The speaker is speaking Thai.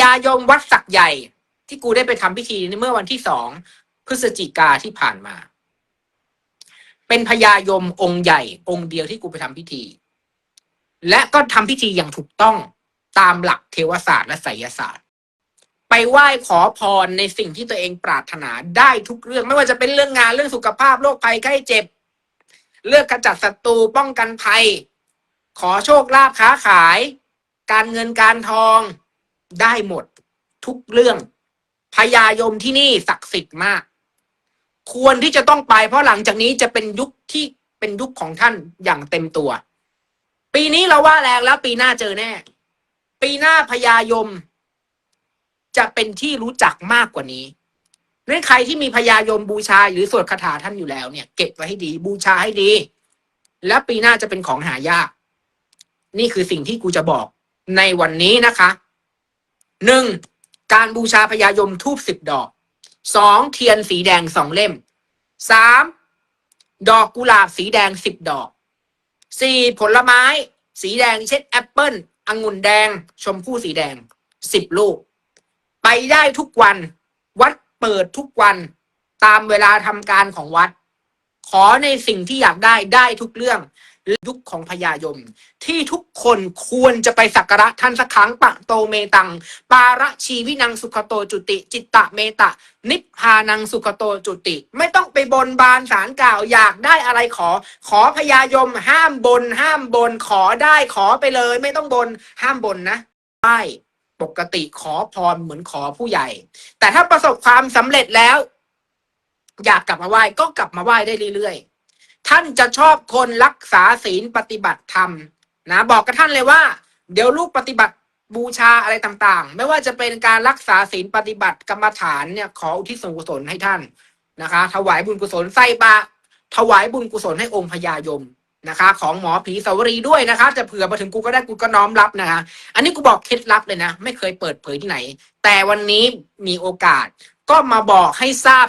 ญายมวัดสักใหญ่ ที่กูได้ไปทำพิธีในเมื่อวันที่สองพฤศจิกาที่ผ่านมา เป็นพญายมองค์ใหญ่ องค์เดียวที่กูไปทำพิธี และก็ทำพิธีอย่างถูกต้องตามหลักเทวศาสตร์และไสยศาสตร์ ไปไหว้ขอพรในสิ่งที่ตัวเองปรารถนาได้ทุกเรื่อง ไม่ว่าจะเป็นเรื่องงานเรื่องสุขภาพโรคภัยไข้เจ็บ เลือกขจัดศัตรูป้องกันภัย ขอโชคลาภค้าขาย การเงินการทอง ได้หมดทุกเรื่องพญายมที่นี่ศักดิ์สิทธิ์มาก ควรที่จะต้องไป เพราะหลังจากนี้จะเป็นยุคที่เป็นยุคของท่านอย่างเต็มตัว ปีนี้เราว่าแรงแล้วปีหน้าเจอแน่ ปีหน้าพญายม จะเป็นที่รู้จักมากกว่านี้นั่นใครที่มีพญายมบูชาหรือสวดคาถาท่านอยู่แล้วเนี่ย เก็บไว้ให้ดี บูชาให้ดี และปีหน้าจะเป็นของหายาก นี่คือสิ่งที่กูจะบอกในวันนี้นะคะ หนึ่งการบูชาพญายมทูบสิบดอกสองเทียนสีแดงสองเล่มสามดอกกุหลาบสีแดงสิบดอกสี่ผลไม้ สีแดงเช่นแอปเปิลองุ่นแดง ชมพู่สีแดงสิบลูก ไปได้ทุกวัน วัดเปิดทุกวัน ตามเวลาทำการของวัด ขอในสิ่งที่อยากได้ได้ทุกเรื่อง ยุคของพญายม ที่ทุกคนควรจะไปสักการะท่านสักครั้งปะโตเมตัง ปาระชีวินังสุขโตจุติ จิตตะเมตะ นิพพานังสุขโตจุติ ไม่ต้องไปบนบานสารกล่าวอยากได้อะไรขอ ขอพญายม ห้ามบน ห้ามบน ขอได้ขอไปเลย ไม่ต้องบน ห้ามบนนะใช่ปกติขอพรเหมือนขอผู้ใหญ่ แต่ถ้าประสบความสำเร็จแล้ว อยากกลับมาไหว้ก็กลับมาไหว้ได้เรื่อยๆ ท่านจะชอบคนรักษาศีลปฏิบัติธรรมนะบอกกับท่านเลยว่า เดี๋ยวลูกปฏิบัติบูชาอะไรต่างๆ ไม่ว่าจะเป็นการรักษาศีลปฏิบัติกรรมฐานเนี่ยขออุทิศส่วนกุศลให้ท่านนะคะ ถวายบุญกุศลใส่บาถวายบุญกุศลให้องค์พญายมนะคะ ของหมอผีสาวรีด้วยนะคะ จะเผื่อมาถึงกูก็ได้กูก็น้อมรับนะคะ อันนี้กูบอกเคล็ดลับเลยนะ ไม่เคยเปิดเผยที่ไหน แต่วันนี้มีโอกาสก็มาบอกให้ทราบ